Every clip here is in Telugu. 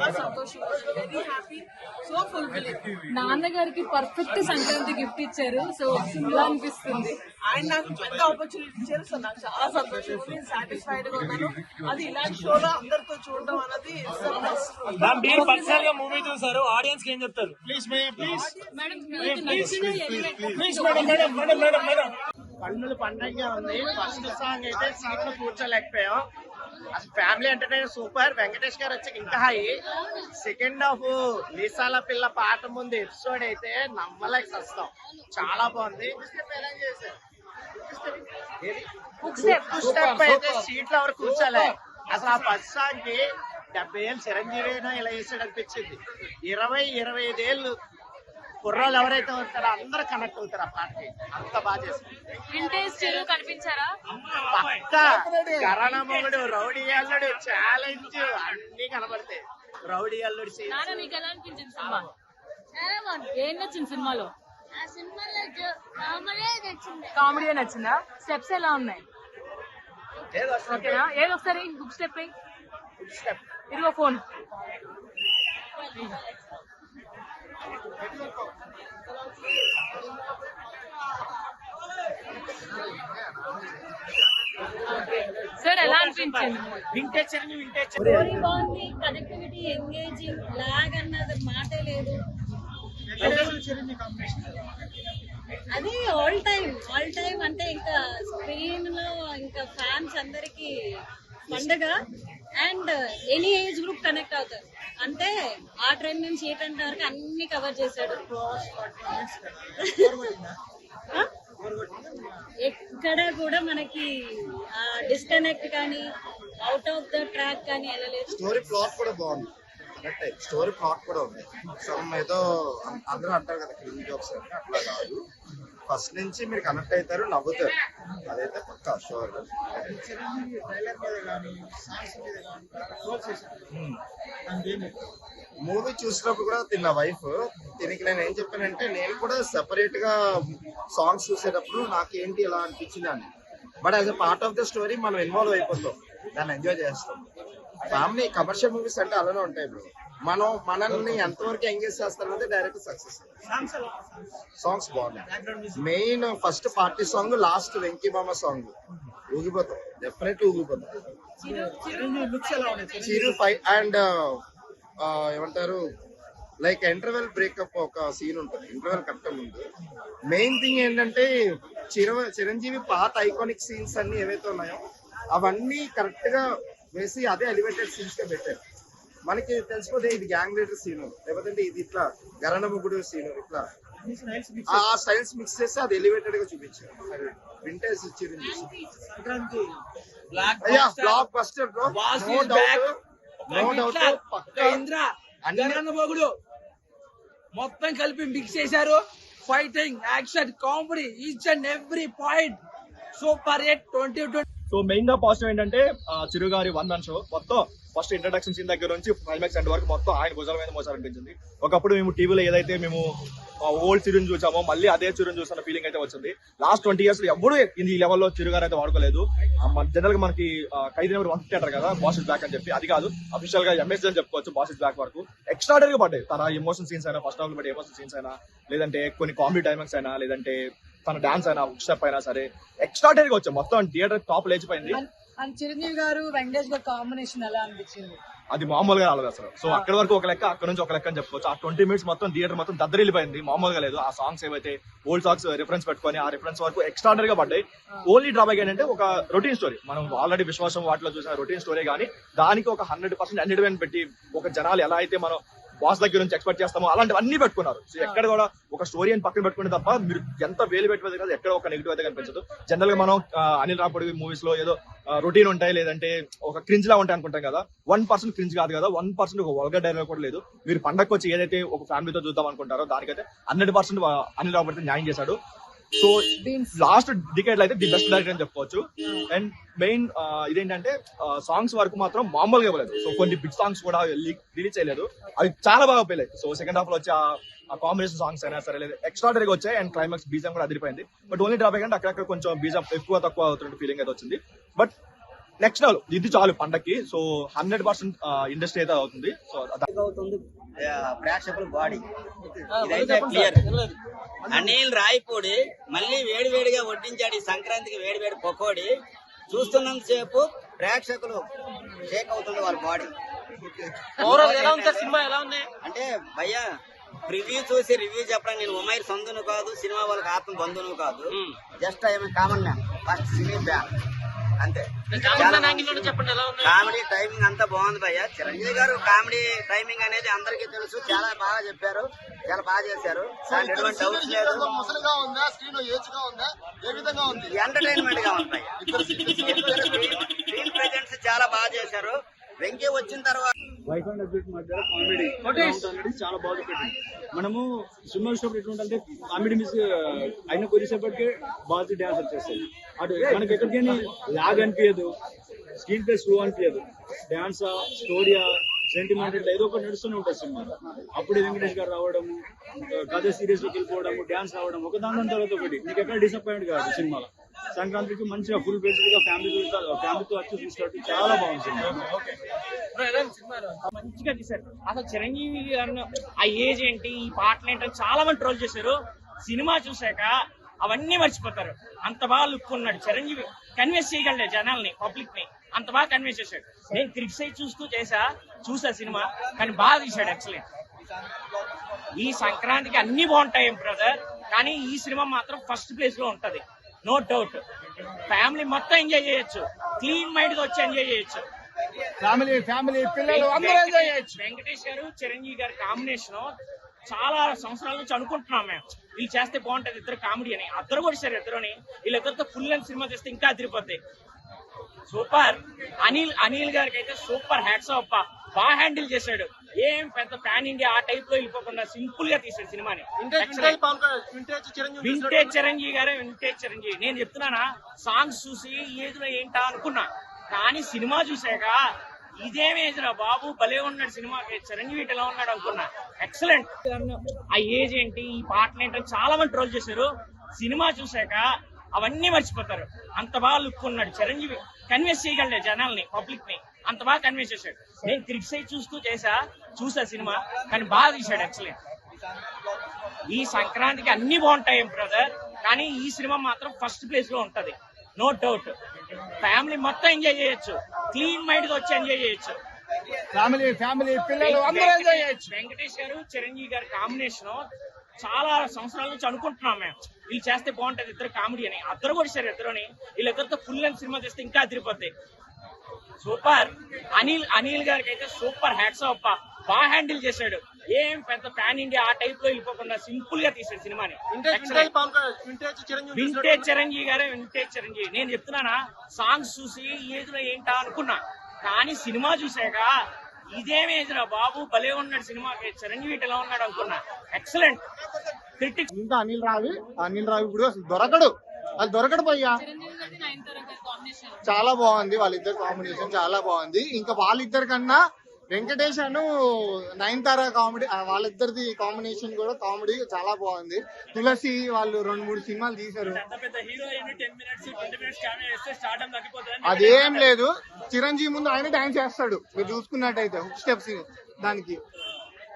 బస్టర్ సో ఫుల్ఫిల్లింగ్ నాన్నగారికి పర్ఫెక్ట్ సంక్రాంతి గిఫ్ట్ ఇచ్చారు సో ఎలా అనిపిస్తుంది. ఆయన నాకు పెద్ద ఆపర్చునిటీ ఇచ్చారు సో నాకు చాలా సంతోషం. సాటిస్ఫైడ్గా ఉన్నాను. అది ఇలాంటి షోలో అందరితో చూడడం అనేది మీరు పర్సనల్గా మూవీ చూసారు ఆడియన్స్కి ఏం చెప్తారు? ప్లీజ్ ప్లీజ్ మేడం మీకు నచ్చిన element please madam madam madam madam madam కన్నులు పండగగా ఉంది. ఫస్ట్ సాంగ్ అయితే సీట్లో కూర్చోలేకపోయాం. అసలు ఫ్యామిలీ ఎంటర్టైనర్ సూపర్. వెంకటేష్ గారు వచ్చి ఇంకా హై. సెకండ్ హాఫ్ లీసాల పిల్ల పాట ముందు ఎపిసోడ్ అయితే నమ్మలేక వస్తాం చాలా బాగుంది. స్టెప్ అయితే కూర్చోలే. అసలు ఆ ఫస్ట్ సాంగ్కి డెబ్బై ఏళ్ళు చిరంజీవి ఇలా వేసాడు అనిపించింది. ఇరవై ఇరవై ఐదేళ్ళు కుర్రాళ్ళు ఎవరైతే ఉంటారో అందరూ కనెక్ట్ అవుతారు ఆ పాటకి. అంత బాగా చేస్తారు. వింటేజ్ చెరువు కనిపించారా? పక్క. మొగుడు రౌడీ అల్లుడు ఛాలెంజ్ అన్ని కనబడతాయి. రౌడీ అల్లుడు scene. నాన్న మీకు ఎలా అనిపించింది సినిమా? ఏం నచ్చింది సినిమాలో? ఆ సినిమాలో జో- కామెడీ నచ్చింది. స్టెప్స్ ఎలా ఉన్నాయి? ఓకేనా? ఏది ఒకసారి బుక్ స్టెప్ ఇదిగో ఫోన్. సార్ ఎలా అనిపించింది వింటేజ్ చిరంజీవి వింటేజ్ స్టోరీ బాగుంది కనెక్టివిటీ ఎంగేజింగ్ లాగ్ అన్నది మాటే లేదు. అది ఆల్ టైమ్ ఆల్ టైమ్ అంటే ఇంకా స్క్రీన్లో ఇంకా ఫ్యాన్స్ అందరికి పండగ and any age group connect అవుతారు. అంటే ఆ ట్రెండ్ నుంచి ఏ ట్రెండ్ వరకు అన్ని కవర్ చేశాడు? ఎక్కడ కూడా మనకి డిస్కనెక్ట్ కానీ అవుట్ ఆఫ్ ద ట్రాక్ కానీ వెళ్ళలేదు. స్టోరీ ప్లాట్ కూడా బాగుంది. కరెక్టే స్టోరీ ప్లాట్ కూడా ఉంది. సమ్ ఏదో అందరూ అంటారు కదా జోక్స్ అని అట్లా కాదు. ఫస్ట్ నుంచి మీరు కనెక్ట్ అవుతారు నవ్వుతారు. అదైతే పక్క షూర్ మూవీ చూసినప్పుడు కూడా తిన్న వైఫ్ దీనికి నేను ఏం చెప్పానంటే నేను కూడా సెపరేట్గా సాంగ్స్ చూసేటప్పుడు నాకేంటి ఇలా అనిపించింది అని. But as a part of the story మనం ఇన్వాల్వ్ అయిపోతాం. దాన్ని ఎంజాయ్ చేస్తాం. ఫ్యామిలీ కమర్షియల్ మూవీస్ అంటే అలానే ఉంటాయి ఇప్పుడు మనం మనల్ని ఎంతవరకు ఎంగేజ్ చేస్తారనేది డైరెక్ట్ సక్సెస్ సాంగ్స్ బాగున్నాయి. Main first party song last Venky song ఊగిపోతాం. Definite ఊగిపోతాం. చిరు ఫైవ్ అండ్ ఏమంటారు? లైక్ ఇంటర్వెల్ బ్రేకప్ ఒక సీన్ ఉంటుంది. ఇంటర్వెల్ కరెక్ట్ ముందు. మెయిన్ థింగ్ ఏంటంటే చిర చిరంజీవి పాత ఐకానిక్ సీన్స్ అన్ని ఏవైతే ఉన్నాయో అవన్నీ కరెక్ట్గా వేసి అదే ఎలివేటెడ్ సీన్స్గా పెట్టారు. మనకి తెలిసిపోతే ఇది గ్యాంగ్ లీడర్ సీన్ లేకపోతే ఇది ఇట్లా గరణ ముగ్గుడు సీన్ ఇట్లా. ఆ స్టైల్స్ మిక్స్ చేసి అది ఎలివేటెడ్గా చూపించారు. వింటేజ్ చిరంజీవి అయ్యా block buster bro no doubt no doubt పక్కా. ఇంద్ర అన్ని- గగన బొగుడు మొత్తం కలిపి మిక్స్ చేశారు. Fighting action comedy each and every point super eight twenty twenty so మెయిన్గా పాజిటివ్ ఏంటంటే ఆ, చిరు గారి వన్ మ్యాన్ షో మొత్తం ఫస్ట్ ఇంట్రడక్షన్ సీన్ దగ్గర నుంచి క్లైమాక్స్ ఎండ్ వరకు మొత్తం ఆయన భుజాల మీద మోసారు అనిపించింది ఒకప్పుడు మేము టీవీలో ఏదైతే మేము ఓల్డ్ చిరుని చూసామో మళ్ళీ అదే చిరుని చూసిన ఫీలింగ్ అయితే వచ్చింది. లాస్ట్ ట్వంటీ ఇయర్స్ ఎవరు ఈ లెవెల్లో చిరుగారు అయితే వాడుకోలేదు. జనరల్గా మనకి ఖైదీ నెంబర్ వన్ ఫిఫ్టీ అంటారు కదా బాస్ ఇస్ బ్యాక్ అని చెప్పి. అది కాదు అఫీషియల్గా ఎంఎస్ అని చెప్పుకోవచ్చు బాస్ ఇస్ బ్యాక్ వరకు. ఎక్స్ట్రాడరీగా పడ్డాయి. తన ఎమోషన్ సీన్స్ అయినా ఫస్ట్ హాఫ్ బట్టి ఎమోషన్ సీన్స్ అయినా లేదంటే కొన్ని కామెడీ టైమింగ్స్ అయినా లేదంటే తన డాన్స్ అయినా స్టెప్ అయినా సరే ఎక్స్ట్రాడరీగా వచ్చాయి. మొత్తం థియేటర్ టాప్ లేచిపోయింది. అండ్ చిరంజీవి గారు వెంకటేష్ గారు కాంబినేషన్ ఎలా అనిపించింది? అది మామూలుగా రాలేదు అసలు. సో అక్కడ వరకు ఒక లెక్క అక్కడ నుంచి ఒక లెక్క అని చెప్పుకోవచ్చు. ఆ ట్వంటీ మినిట్స్ మొత్తం థియేటర్ మొత్తం దద్దరిల్లిపోయింది. మామూలుగా లేదు. ఆ సాంగ్స్ ఏవైతే ఓల్డ్ సాంగ్స్ రిఫరెన్స్ పెట్టుకొని ఆ రిఫరెన్స్ వరకు ఎక్స్ట్రాడనరీ గా పడ్డాయి. ఓన్లీ డ్రాబ్యాక్ ఏంటంటే ఒక రొటీన్ స్టోరీ మనం ఆల్రెడీ విశ్వాసం వాటిలో చూసిన రొటీన్ స్టోరీ కానీ దానికి ఒక హండ్రెడ్ పర్సెంట్ ఎంటర్టైన్మెంట్ పెట్టి ఒక జనాలు ఎలా అయితే మనం బాస్ దగ్గర నుంచి ఎక్స్పెక్ట్ చేస్తామో అలాంటివన్నీ పెట్టుకున్నారు. సో ఎక్కడ కూడా ఒక స్టోరీ అని పక్కన పెట్టుకునే తప్ప మీరు ఎంత వేలు పెట్టేది కదా ఎక్కడ ఒక నెగిటివ్ అయితే కనిపించదు. జనరల్గా మనం అనిల్ రాపడి మూవీస్లో ఏదో రొటీన్ ఉంటాయి లేదంటే ఒక క్రింజ్ లా ఉంటాయి అనుకుంటాం కదా. వన్ పర్సెంట్ క్రింజ్ కాదు కదా వన్ పర్సెంట్ ఒక వల్గర్ డైలాగ్ కూడా లేదు. మీరు పండగకి వచ్చి ఏదైతే ఒక ఫ్యామిలీతో చూద్దాం అనుకుంటారో దానికైతే హండ్రెడ్ పర్సెంట్ అనిల్ రాపడితే న్యాయం చేశాడు. సో లాస్ట్ డికేట్ అయితే ది బెస్ట్ డైరెక్టర్ అని చెప్పుకోవచ్చు అండ్ మెయిన్ ఇదేంటంటే సాంగ్స్ వరకు మాత్రం మామూలుగా ఇవ్వలేదు. సో కొన్ని బిగ్ సాంగ్స్ కూడా రిలీజ్ చేయలేదు. అవి చాలా బాగా పోయాయి సో సెకండ్ హాఫ్లో వచ్చి ఆ కాంబినేషన్ సాంగ్స్ అయినా సరే లేదు ఎక్స్ట్రాడరీగా వచ్చాయి. అండ్ క్లైమాక్స్ బీజం కూడా అదిరిపోయింది. బట్ ఓన్లీ డ్రాప్ అంటే అక్కడక్కడ కొంచెం బీజం ఎక్కువ తక్కువ అవుతున్న ఫీలింగ్ అయితే వచ్చింది. బట్ నెక్స్ట్ లెవెల్ ఇది చాలు పండక్కి. సో హండ్రెడ్ పర్సెంట్ ఇండస్ట్రీ అయితే అవుతుంది. సో అవుతుంది. ప్రేక్షకుల బాడీ. ఇదైతే క్లియర్ అనిల్ రాయపూడి మళ్ళీ వేడి వేడిగా వడ్డించాడు ఈ సంక్రాంతికి వేడి వేడి పకోడి. చూస్తున్నంత సేపు ప్రేక్షకులు షేక్ అవుతుంది వాళ్ళ బాడీ. ఎలా ఉంది సార్ సినిమా? ఎలా ఉంది? అంటే భయ్యా రివ్యూ చూసి రివ్యూ చెప్పడం నేను ఉమైర్ సొందును కాదు సినిమా వాళ్ళకి ఆత్మ బంధువును కాదు. Just I'm common man. First cine fan. అంతే. చెప్పండి ఎలా ఉంది కామెడీ టైమింగ్ అంతా బాగుంది భయ్య. చిరంజీవి గారు కామెడీ టైమింగ్ అనేది అందరికీ తెలుసు. చాలా బాగా చెప్పారు. చాలా బాగా చేశారు. దాంట్లో ఎటువంటి డౌట్ లేదు. ముసలిగా ఉందా? స్క్రీన్ ఉందా? ఏ విధంగా ఉంది? ఎంటర్టైన్మెంట్గా ఉంది భయ్య. స్క్రీన్ ప్రెజెంట్స్ చాలా బాగా చేశారు. వెంకీ వచ్చిన తర్వాత వైఫ్ అండ్ హస్బెండ్ మధ్య కామెడీ అనేది చాలా బాగా పెట్టింది మనము సినిమా చూసినప్పుడు ఎట్లుంటే కామెడీ మిస్ అయిన కొద్దిసేపటికే బాగా డ్యాన్స్ వచ్చేస్తుంది అటు మనకి ఎక్కడికైనా లాగ్ అనిపించదు స్క్రీన్ ప్లే స్లో అనిపించదు. డ్యాన్సా స్టోరీయా సెంటిమెంట్ ఇట్లా ఏదో ఒకటి నడుస్తూనే ఉంటుంది సినిమా. అప్పుడు వెంకటేష్ గారు రావడము కథ సీరియస్లోకి వెళ్ళిపోవడము డ్యాన్స్ రావడం ఒక దాని తర్వాత ఒకటి. నీకు ఎక్కడ డిసప్పాయింట్ కాదు సినిమాలో? సంక్రాంతికి మంచిగా ఫుల్ బేస్డ్గా ఫ్యామిలీ ఫ్యామిలీతో వచ్చి చూసినట్టు చాలా బాగుంది మంచిగా తీశారు. అసలు చిరంజీవి గారు ఆ ఏజ్ ఏంటి ఈ పాటలు ఏంటి చాలా మంది ట్రోల్ చేశారు. సినిమా చూశాక అవన్నీ మర్చిపోతారు. అంత బాగా లుక్ ఉన్నాడు చిరంజీవి. కన్విన్స్ చేయగలడు జనాల్ని పబ్లిక్ని. అంత బాగా కన్విన్స్ చేశాడు. నేను క్రిటిసైజ్ చూస్తూ చేసా చూసా సినిమా కానీ బాగా తీశాడు ఎక్సలెంట్ ఈ సంక్రాంతికి అన్ని బాగుంటాయి బ్రదర్ కానీ ఈ సినిమా మాత్రం ఫస్ట్ ప్లేస్లో ఉంటది. నో డౌట్ ఫ్యామిలీ మొత్తం ఎంజాయ్ చేయొచ్చు. క్లీన్ మైండ్గా వచ్చి ఎంజాయ్ చేయొచ్చు. ఫ్యామిలీ ఫ్యామిలీ పిల్లలు అందరూ ఎంజాయ్ చేయొచ్చు. వెంకటేష్ గారు చిరంజీవి గారి కాంబినేషన్ చాలా సంవత్సరాల నుంచి అనుకుంటున్నాం మేము. వీళ్ళు చేస్తే బాగుంటది ఇద్దరు కామెడీ అని. అద్దరు కొడిశారు ఇద్దరుని. వీళ్ళిద్దరితో ఫుల్ లెంత్ సినిమా చేస్తే ఇంకా అదిరిపోద్ది. సూపర్. అనిల్ అనిల్ గారికి అయితే సూపర్ హ్యాట్స్ అప్ప బాగా హ్యాండిల్ చేశాడు. ఏం పెద్ద ప్యాన్ ఇండియా ఆ టైప్లో వెళ్ళిపోకుండా సింపుల్గా తీశాడు సినిమాని. వింటేజ్ చిరంజీవి గారే వింటేజ్ చిరంజీవి. నేను చెప్తున్నానా సాంగ్స్ చూసి ఈ ఏజ్లో ఏంటా అనుకున్నా. కానీ సినిమా చూసాక ఇదేం ఏజ్ రా బాబు భలే ఉన్నాడు సినిమాకి. చిరంజీవి ఎలా ఉన్నాడు అనుకున్నా. ఎక్సలెంట్ ఆ ఏజ్ ఏంటి ఈ పాటలు ఏంటి అని చాలా మంది ట్రోల్ చేశారు. సినిమా చూసాక అవన్నీ మర్చిపోతారు. అంత బాగా లుక్ ఉన్నాడు చిరంజీవి. కన్విన్స్ చేయగలడు జనాల్ని పబ్లిక్ని. అంత బాగా కన్విన్స్ చేశాడు. నేను క్రిటిసైజ్ చూస్తూ చేసా చూసా సినిమా కానీ బాగా తీశాడు ఎక్సలెంట్ ఈ సంక్రాంతికి అన్ని బాగుంటాయి బ్రదర్ కానీ ఈ సినిమా మాత్రం ఫస్ట్ ప్లేస్లో ఉంటది. నో డౌట్ ఫ్యామిలీ మొత్తం ఎంజాయ్ చేయొచ్చు. క్లీన్ మైండ్ వచ్చి ఎంజాయ్ చేయొచ్చు. ఫ్యామిలీ ఫ్యామిలీ పిల్లలు అందరూ ఎంజాయ్ చేయొచ్చు. వెంకటేష్ గారు చిరంజీవి గారి కాంబినేషన్ చాలా సంవత్సరాల నుంచి అనుకుంటున్నాం మేము. వీళ్ళు చేస్తే బాగుంటది ఇద్దరు కామెడీ అని. అద్దరు కొడిశారు ఇద్దరుని. వీళ్ళిద్దరితో ఫుల్ లెంత్ సినిమా చేస్తే ఇంకా అదిరిపోద్ది. సూపర్. అనిల్ అనిల్ గారికి అయితే సూపర్ హ్యాట్స్ అప్ప. బాగా హ్యాండిల్ చేశాడు. ఏం పెద్ద ప్యాన్ ఇండియా ఆ టైప్లో వెళ్ళిపోకుండా సింపుల్గా తీశాడు సినిమాని. వింటేజ్ చిరంజీవి గారే వింటేజ్ చిరంజీవి. నేను చెప్తున్నానా సాంగ్స్ చూసి ఈ ఏజ్లో ఏంటా అనుకున్నా. కానీ సినిమా చూసాక ఇదేం ఏజ్ రా బాబు భలే ఉన్నాడు సినిమాకి. చిరంజీవి ఇటు ఎలా ఉన్నాడు అనుకున్నా. ఎక్సలెంట్ క్రిటిక్స్ ఇంకా అనిల్ రావి అనిల్ రావి ఇప్పుడు అసలు దొరకడు. అది దొరకడు పోయ్యా. చాలా బాగుంది వాళ్ళిద్దరు కాంబినేషన్ చాలా బాగుంది. ఇంకా వాళ్ళిద్దరి కన్నా వెంకటేష్ అను నయనతార కామెడీ వాళ్ళిద్దరిది కాంబినేషన్ కూడా కామెడీ చాలా బాగుంది. తులసి వాళ్ళు రెండు మూడు సినిమాలు తీశారు. అదేం లేదు. చిరంజీవి ముందు ఆయన డాన్స్ చేస్తాడు. మీరు చూసుకున్నట్టయితే హుక్ స్టెప్స్ దానికి.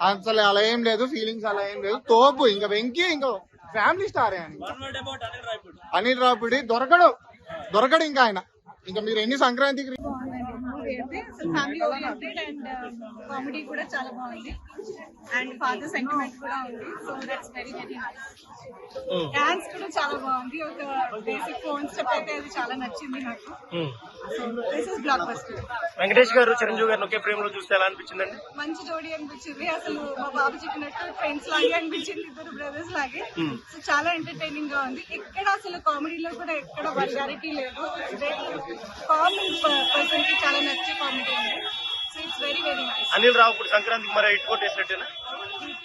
అసలు అలా ఏం లేదు ఫీలింగ్స్ అలా ఏం లేదు. తోపు ఇంకా వెంకీ ఇంకా ఫ్యామిలీ స్టారే అనిల్ రాపుడి దొరకడు. దొరకడు ఇంకా ఆయన. ఇంకా మీరు ఎన్ని సంక్రాంతికి అయితే అసలు ఫ్యామిలీ ఓరియంటెడ్ అండ్ కామెడీ కూడా చాలా బాగుంది. అండ్ ఫాదర్ సెంటిమెంట్ కూడా ఉంది so that's very very nice dance కూడా చాలా బాగుంది. ఒక బేసిక్ ఫోన్ స్టెప్ అయితే అది చాలా నచ్చింది నాకు. So this is block buster Venkatesh గారు చిరంజీవి గారిని ఒకే ఫ్రేమ్లో చూస్తే ఎలా అనిపించిందండి? మంచి జోడీ అనిపించింది. అసలు మా బాబు చెప్పినట్టు ఫ్రెండ్స్ లాగే అనిపించింది ఇద్దరు బ్రదర్స్ లాగే. సో చాలా ఎంటర్టైనింగ్గా ఉంది. ఎక్కడ అసలు కామెడీలో కూడా ఎక్కడ వల్గారిటీ లేదు. కామన్ పర్సన్కి చాలా నచ్చే కామెడీ ఉంది so it's very very nice Anil Ravipudi సంక్రాంతికి మరి ఇటు కొట్టేసినట్టేనా?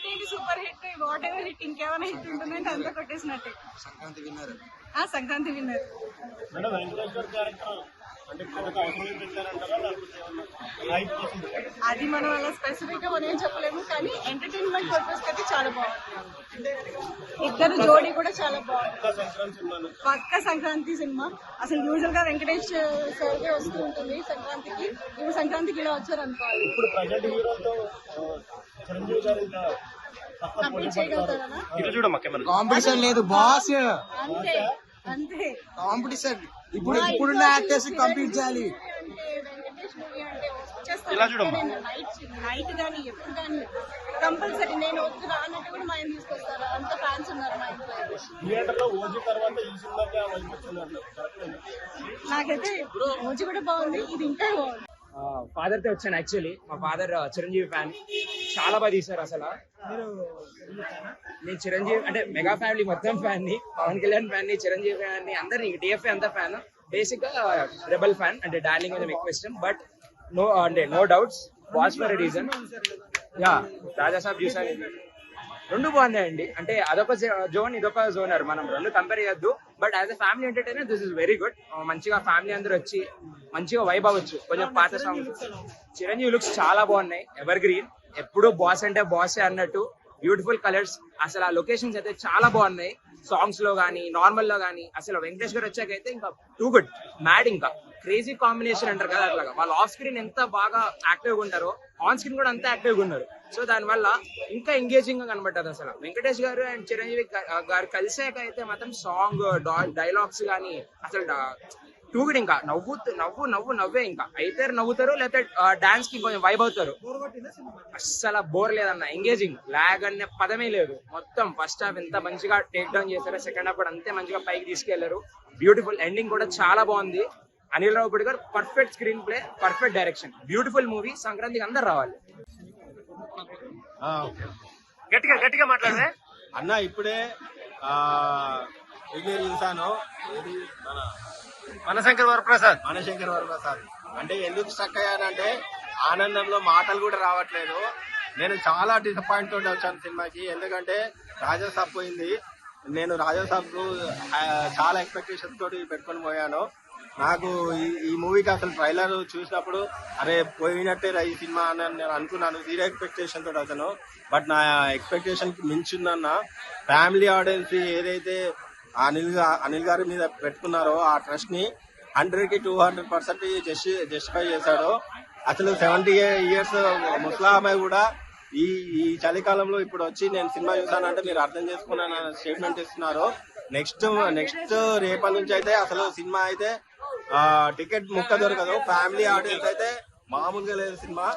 ఏంటి? Super hit. What ever hit ఇంకేమైనా హిట్ ఉంటుందంటే అంతా కొట్టేసినట్టే. సంక్రాంతి విన్నారు. ఆ Sankranti winner. Madam Venkateswara character అది మనం అలా స్పెసిఫిక్గా మనం ఏం చెప్పలేము కానీ ఎంటర్టైన్మెంట్ పర్పస్ అయితే చాలా బాగుంది ఇద్దరు జోడీ కూడా చాలా బాగుంది పక్క సంక్రాంతి సినిమా. అసలు యూజువల్గా వెంకటేష్ సార్ వస్తూ ఉంటుంది సంక్రాంతికి. ఇప్పుడు సంక్రాంతికి ఇలా వచ్చారు అనుకోవాలి ఇప్పుడు ప్రజెంట్ హీరోలతో ఆ, చిరంజీవి గారు ఇంకా పక్క కంప్లీట్ చేయగలుగుతారా? కాంపిటీషన్ లేదు బాస్ అంతే. అంతే. కాంపిటీషన్ ఇప్పుడు ఇప్పుడున్న యాక్టర్స్ కంప్లీట్ చేయాలి. ఇలా చూడమ్మా. నైట్ కానీ ఎప్పుడు కానీ కంపల్సరీ నేను వద్దు రానట్టు కూడా మా ఆయన తీసుకొస్తారు. అంత ఫ్యాన్స్ ఉన్నారు మా ఇంట్లో. థియేటర్లో ఓజీ తర్వాత ఈ సినిమాకి నాకైతే రోజు కూడా బాగుంది. ఇది ఇంకా బాగుంది. ఫాదర్తో వచ్చాను యాక్చువల్లీ మా ఫాదర్ చిరంజీవి ఫ్యాన్ చాలా బాగా తీశారు అసలు. నేను చిరంజీవి అంటే మెగా ఫ్యామిలీ మొత్తం ఫ్యాన్ని పవన్ కళ్యాణ్ ఫ్యాన్ని చిరంజీవి ఫ్యాన్ని అందరినీ డిఎఫ్ఏ అంతా ఫ్యాన్ బేసిక్గా రెబల్ ఫ్యాన్ అంటే డార్లింగ్ కొంచెం ఎక్కువ ఇష్టం. బట్ నో అంటే no doubts watch for reason yeah Raja Saab చూసాను రెండు బాగున్నాయండి. అంటే అదొక జోన్ ఇదొక జోనర్. మనం రెండు కంపేర్ చేయొద్దు. But as a family entertainer this is very good. మంచిగా ఫ్యామిలీ అందరూ వచ్చి మంచిగా వైబ్ అవ్వచ్చు. కొంచెం పాత సాంగ్స్ చిరంజీవి లుక్స్ చాలా బాగున్నాయి. ఎవర్ గ్రీన్ ఎప్పుడు బాస్ అంటే బాసే అన్నట్టు. బ్యూటిఫుల్ కలర్స్ అసలు ఆ లొకేషన్స్ అయితే చాలా బాగున్నాయి. సాంగ్స్లో గానీ నార్మల్లో గానీ. అసలు వెంకటేష్ గారు వచ్చాకైతే ఇంకా టూ గుడ్ మ్యాడ్ ఇంకా. క్రేజీ కాంబినేషన్ అంటారు కదా అట్లాగా. వాళ్ళు ఆఫ్ స్క్రీన్ ఎంత బాగా యాక్టివ్గా ఉంటారో ఆన్ స్క్రీన్ కూడా అంత యాక్టివ్గా ఉన్నారు. సో దాని వల్ల ఇంకా ఎంగేజింగ్గా కనబడ్డది అసలు. వెంకటేష్ గారు అండ్ చిరంజీవి గారు కలిసాక అయితే మాత్రం సాంగ్ డైలాగ్స్ కానీ అసలు టూ గుడ్ ఇంకా నవ్వు నవ్వు నవ్వు నవ్వే ఇంకా. అయితే నవ్వుతారు లేకపోతే డాన్స్కి కొంచెం వైబ్ అవుతారు. అస్సలు బోర్ లేదన్న ఎంగేజింగ్ లాగ్ అనే పదమే లేదు. మొత్తం ఫస్ట్ హాఫ్ ఎంత మంచిగా టేక్ డౌన్ చేశారు సెకండ్ హాఫ్ కూడా అంతే మంచిగా పైకి తీసుకెళ్ళారు. బ్యూటిఫుల్ ఎండింగ్ కూడా చాలా బాగుంది. Anil Ravipudi garu perfect screenplay perfect direction beautiful movie సంక్రాంతికి అందరు రావాలి. గట్టిగా గట్టిగా మాట్లాడదే అన్న ఇప్పుడే ఇది చూసాను ఏది? మన మనశంకర్ వరప్రసాద్. మనశంకర్ వరప్రసాద్. అంటే ఎందుకు స్టక్ అయ్యానంటే ఆనందంలో మాటలు కూడా రావట్లేదు. నేను చాలా డిసప్పాయింట్ తోటి వచ్చాను సినిమాకి. ఎందుకంటే రాజాసాబ్ పోయింది. నేను రాజాసాబ్ చాలా ఎక్స్పెక్టేషన్ తోటి పెట్టుకొని పోయాను. నాకు ఈ ఈ మూవీకి అసలు ట్రైలర్ చూసినప్పుడు అరే పోయినట్టే రా ఈ సినిమా అని నేను అనుకున్నాను. జీరో ఎక్స్పెక్టేషన్ తోటి అతను. బట్ నా ఎక్స్పెక్టేషన్కి మించిందన్న ఫ్యామిలీ ఆడియన్స్ ఏదైతే అనిల్ అనిల్ గారి మీద పెట్టుకున్నారో ఆ ట్రస్ట్ని హండ్రెడ్కి టూ హండ్రెడ్ పర్సెంట్ జస్టి జస్టిఫై చేశాడు. అసలు సెవెంటీ ఇయర్స్ ముస్లామాయి కూడా ఈ ఈ చలికాలంలో ఇప్పుడు వచ్చి నేను సినిమా చూసానంటే మీరు అర్థం చేసుకున్నాను స్టేట్మెంట్ ఇస్తున్నారు. నెక్స్ట్ నెక్స్ట్ రేపటి నుంచి అయితే అసలు సినిమా అయితే ఆ టికెట్ ముక్క దొరకదు. ఫ్యామిలీ ఆడియన్స్ అయితే మామూలుగా లేదు సినిమా.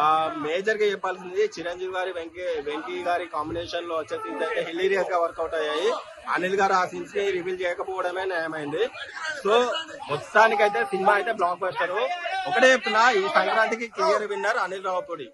ఆ మేజర్గా చెప్పాల్సింది చిరంజీవి గారి వెంకీ వెంకీ గారి కాంబినేషన్లో వచ్చే సీన్స్ అయితే హిలీరియస్గా వర్కౌట్ అయ్యాయి. అనిల్ గారు ఆ సీన్స్ని రివీల్ చేయకపోవడమే న్యాయమైంది. సో మొత్తానికైతే సినిమా అయితే బ్లాక్ బస్టర్ ఒకటే చెప్తున్నా ఈ సంక్రాంతికి క్లియర్ విన్నర్ అనిల్ రావుపూడి.